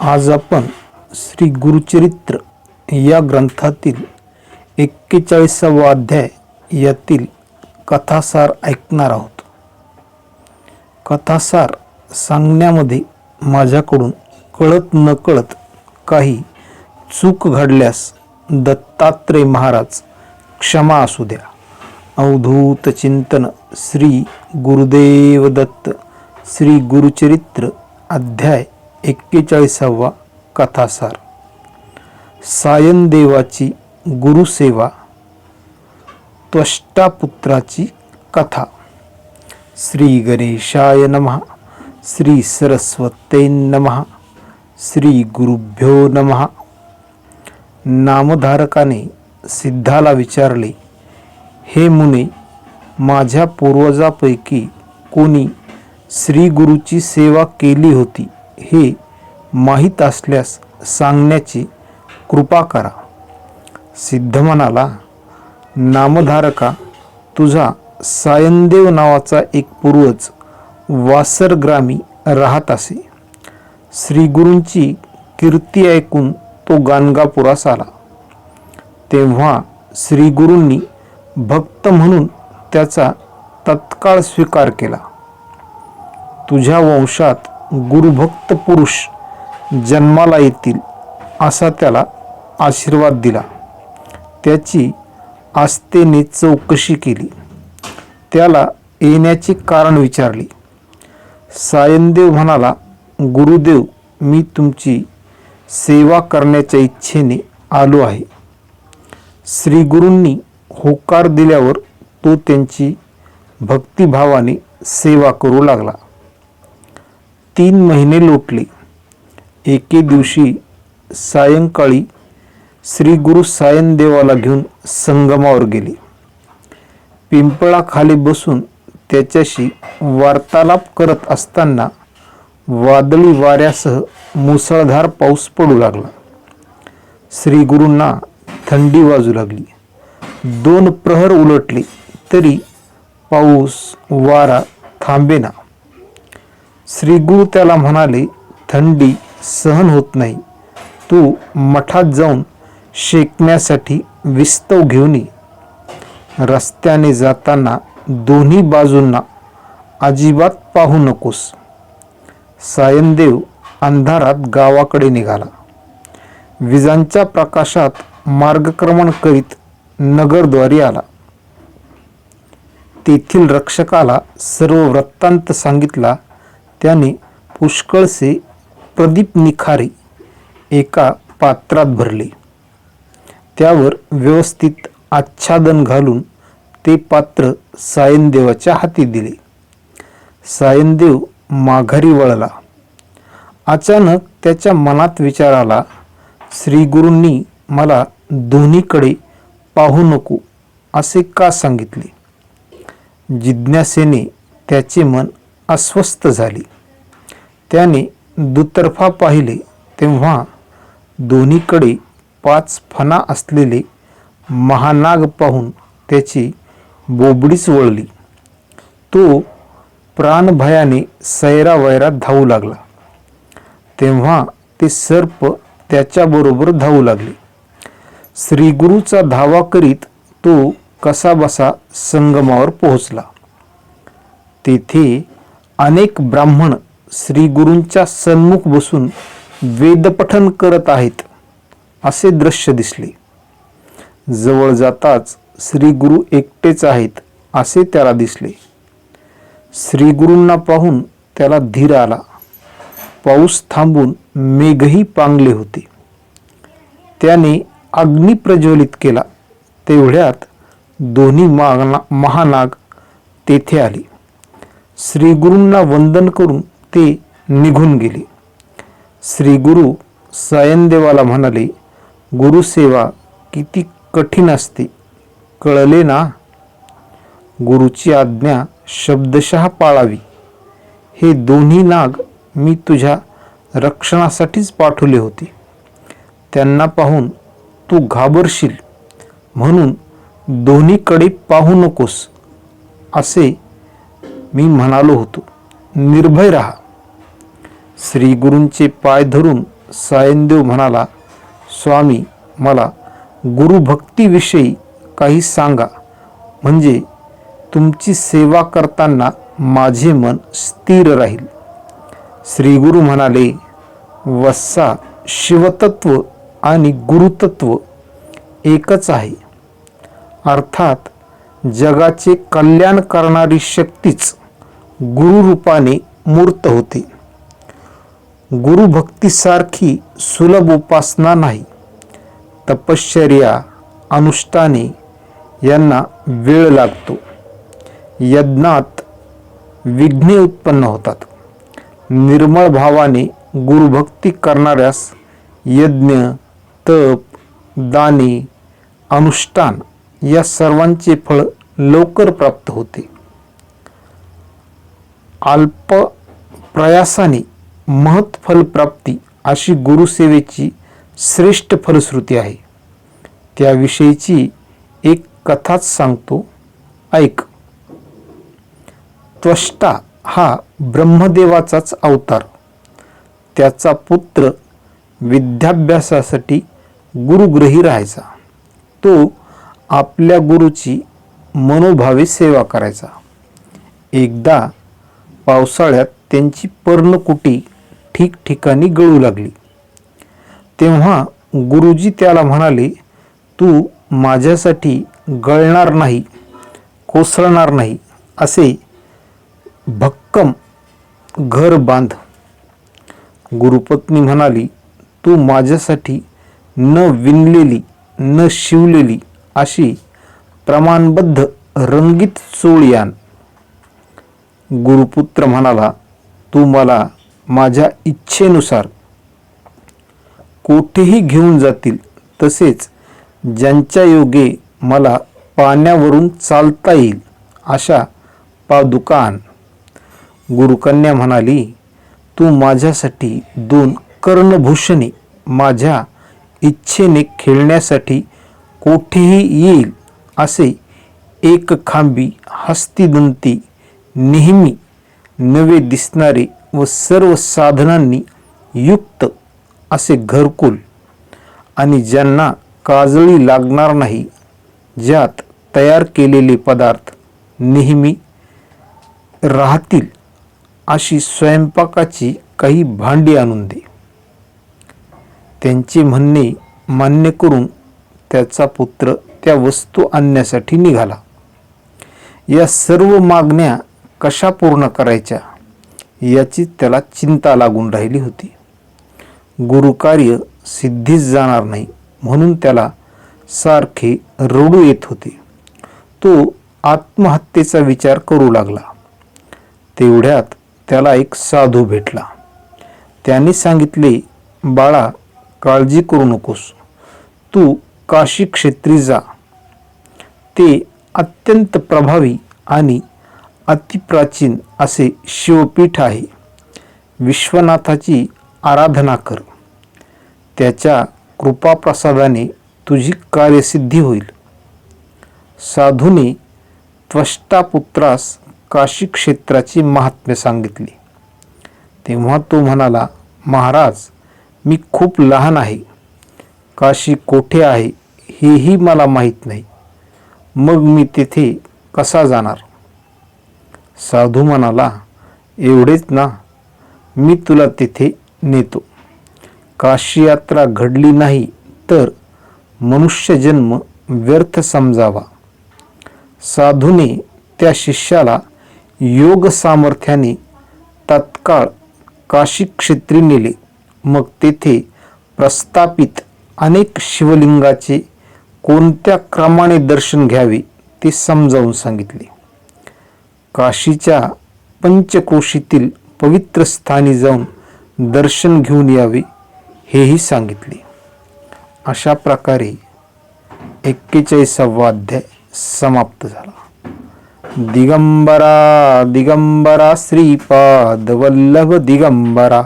आज आपण श्री गुरुचरित्र या ग्रंथातील एक्केचाळीसावा अध्याय यातील कथासार ऐकणार आहोत. कथासार सांगण्यामध्ये माझ्याकडून कळत न कळत काही चूक घडल्यास दत्तात्रय महाराज क्षमा असू द्या. अवधूत चिंतन श्री गुरुदेव दत्त श्री गुरुचरित्र अध्याय एक्केचाळीसावा कथासार. सायनदेवाची गुरुसेवा त्वष्टापुत्राची कथा. श्री गणेशाय नमः श्री सरस्वते नमः श्री गुरुभ्यो नमः. नामधारकाने सिद्धाला विचारले हे मुने माझ्या पूर्वजापैकी कोणी श्री गुरुची सेवा केली होती? हे माहीत असल्यास सांगण्याची कृपा करा. सिद्ध म्हणाला नामधारका तुझा सायनदेव नावाचा एक पूर्वज वासरग्रामी राहत असे. श्रीगुरूंची कीर्ती ऐकून तो गाणगापुरास आला. तेव्हा श्रीगुरूंनी भक्त म्हणून त्याचा तत्काळ स्वीकार केला. तुझ्या वंशात गुरुभक्त पुरुष जन्माला येतील असा त्याला आशीर्वाद दिला. त्याची आस्थेने चौकशी केली. त्याला येण्याचे कारण विचारले. सायनदेव म्हणाला गुरुदेव मी तुमची सेवा करण्याच्या इच्छेने आलो आहे. श्रीगुरूंनी होकार दिल्यावर तो त्यांची भक्तिभावाने सेवा करू लागला. तीन महिने लोटले. एके दिवशी सायंकाळी श्री गुरु सायनदेवाला घेऊन संगमावर गेले. पिंपळाखाली बसून त्याच्याशी वार्तालाप करत असताना वादळी वाऱ्यासह मुसळधार पाऊस पडू लागला. श्री गुरूंना थंडी वाजू लागली. दोन प्रहर उलटले तरी पाऊस वारा थांबेना. श्रीगुरु त्याला म्हणाले थंडी सहन होत नाही. तू मठात जाऊन शेकण्यासाठी विस्तव घेऊन ये. रस्त्याने जाताना दोन्ही बाजूंना अजिबात पाहू नकोस. सायनदेव अंधारात गावाकडे निघाला. विजांच्या प्रकाशात मार्गक्रमण करीत नगरद्वारी आला. तेथील रक्षकाला सर्व वृत्तांत सांगितला त्याने पुष्कळसे प्रदीप निखारे एका पात्रात भरले. त्यावर व्यवस्थित आच्छादन घालून ते पात्र सायनदेवाच्या हाती दिले. सायनदेव माघारी वळला. अचानक त्याच्या मनात विचार आला श्रीगुरूंनी मला दोन्हीकडे पाहू नको असे का सांगितले? जिज्ञासेने त्याचे मन अस्वस्थ झाले. त्याने दुतर्फा पाहिले तेव्हा दोन्हीकडे पाच फणा असलेले महानाग पाहून त्याची बोबडीच वळली. तो प्राणभयाने सैरावैरात धावू लागला. तेव्हा ते सर्प त्याच्याबरोबर धावू लागले. श्रीगुरूचा धावा करीत तो कसाबसा संगमावर पोहोचला. तेथे अनेक ब्राह्मण श्रीगुरूंच्या सन्मुख बसून वेदपठन करत आहेत असे दृश्य दिसले. जवळ जाताच श्रीगुरू एकटेच आहेत असे त्याला दिसले. श्रीगुरूंना पाहून त्याला धीर आला. पाऊस थांबून मेघही पांगले होते. त्याने अग्नी प्रज्वलित केला. तेवढ्यात दोन्ही मागना महानाग तेथे आले. श्रीगुरूंना वंदन करून ते निघून गेले. श्रीगुरू सायनदेवाला म्हणाले गुरुसेवा किती कठीण असते. कळले ना? गुरुची आज्ञा शब्दशः पाळावी. हे दोन्ही नाग मी तुझ्या रक्षणासाठीच पाठवले होते. त्यांना पाहून तू घाबरशील. म्हणून दोन्हीकडे पाहू नकोस असे मी म्हणालो होतो. निर्भय राहा. श्रीगुरूंचे पाय धरून सायनदेव म्हणाला स्वामी मला गुरुभक्तीविषयी काही सांगा. म्हणजे तुमची सेवा करताना माझे मन स्थिर राहील. श्रीगुरु म्हणाले वस्सा शिवतत्व आणि गुरुतत्व एकच आहे. अर्थात जगाचे कल्याण करणारी शक्तीच गुरुरूपाने मूर्त होते. गुरुभक्तीसारखी सुलभ उपासना नाही. तपश्चर्या अनुष्ठाने यांना वेळ लागतो. यज्ञात विघ्ने उत्पन्न होतात. निर्मळ भावाने गुरुभक्ती करणाऱ्यास यज्ञ तप दाने अनुष्ठान या सर्वांचे फळ लवकर प्राप्त होते. अल्प प्रयासाने महत् फलप्राप्ती अशी गुरुसेवेची श्रेष्ठ फलश्रुती आहे. त्याविषयीची एक कथाच सांगतो. ऐक. त्वष्टा हा ब्रह्मदेवाचाच अवतार. त्याचा पुत्र विद्याभ्यासासाठी गुरुग्रही राहायचा. तो आपल्या गुरुची मनोभावे सेवा करायचा. एकदा पावसाळ्यात त्यांची पर्णकुटी ठिकठिकाणी गळू लागली. तेव्हा गुरुजी त्याला म्हणाले तू माझ्यासाठी गळणार नाही कोसळणार नाही असे भक्कम घर बांध. गुरुपत्नी म्हणाली तू माझ्यासाठी न विणलेली न शिवलेली अशी प्रमाणबद्ध रंगीत चोळी आण. गुरुपुत्र म्हणाला तू मला माझ्या इच्छेनुसार कोठेही घेऊन जातील. तसेच ज्यांच्या योगे मला पाण्यावरून चालता येईल अशा पादुकान गुरुकन्या म्हणाली तू माझ्यासाठी दोन कर्णभूषणे माझ्या इच्छेने खेळण्यासाठी कोठेही येईल असे एक खांबी हस्तिदंती नेहमी नवे दिसणारे व सर्व साधनांनी युक्त असे घरकुल आणि ज्यांना काजळी लागणार नाही ज्यात तयार केलेले पदार्थ नेहमी राहतील अशी स्वयंपाकाची काही भांडी आणून दे. त्यांचे म्हणणे मान्य करून त्याचा पुत्र त्या वस्तू आणण्यासाठी निघाला. या सर्व मागण्या कशा पूर्ण करायच्या? याची त्याला चिंता लागून राहिली होती. गुरुकार्य सिद्धीच जाणार नाही म्हणून त्याला सारखे रडू येत होते. तो आत्महत्येचा विचार करू लागला. तेवढ्यात त्याला एक साधू भेटला. त्याने सांगितले बाळा काळजी करू नकोस. तू काशी क्षेत्री जा. ते अत्यंत प्रभावी आणि अतिप्राचीन असे शिवपीठ आहे. विश्वनाथाची आराधना कर. त्याच्या कृपाप्रसादाने तुझी कार्यसिद्धी होईल. साधूने त्वष्टापुत्रास काशी क्षेत्राची महात्म्य सांगितली. तेव्हा तो म्हणाला महाराज मी खूप लहान आहे. काशी कोठे आहे हेही मला माहीत नाही. मग मी तेथे कसा जाणार? साधू म्हणाला एवढेच ना मी तुला तिथे नेतो. काशी यात्रा घडली नाही तर मनुष्यजन्म व्यर्थ समजावा. साधूने त्या शिष्याला योग सामर्थ्याने तत्काळ काशी क्षेत्री नेले. मग तेथे प्रस्थापित अनेक शिवलिंगाचे कोणत्या क्रमाने दर्शन घ्यावे ते समजावून सांगितले. काशीच्या पंचकोशीतील पवित्र स्थानी जाऊन दर्शन घेऊन यावे हेही सांगितले. अशा प्रकारे एक्केचाळीसावा अध्याय समाप्त झाला. दिगंबरा दिगंबरा श्रीपाद वल्लभ दिगंबरा.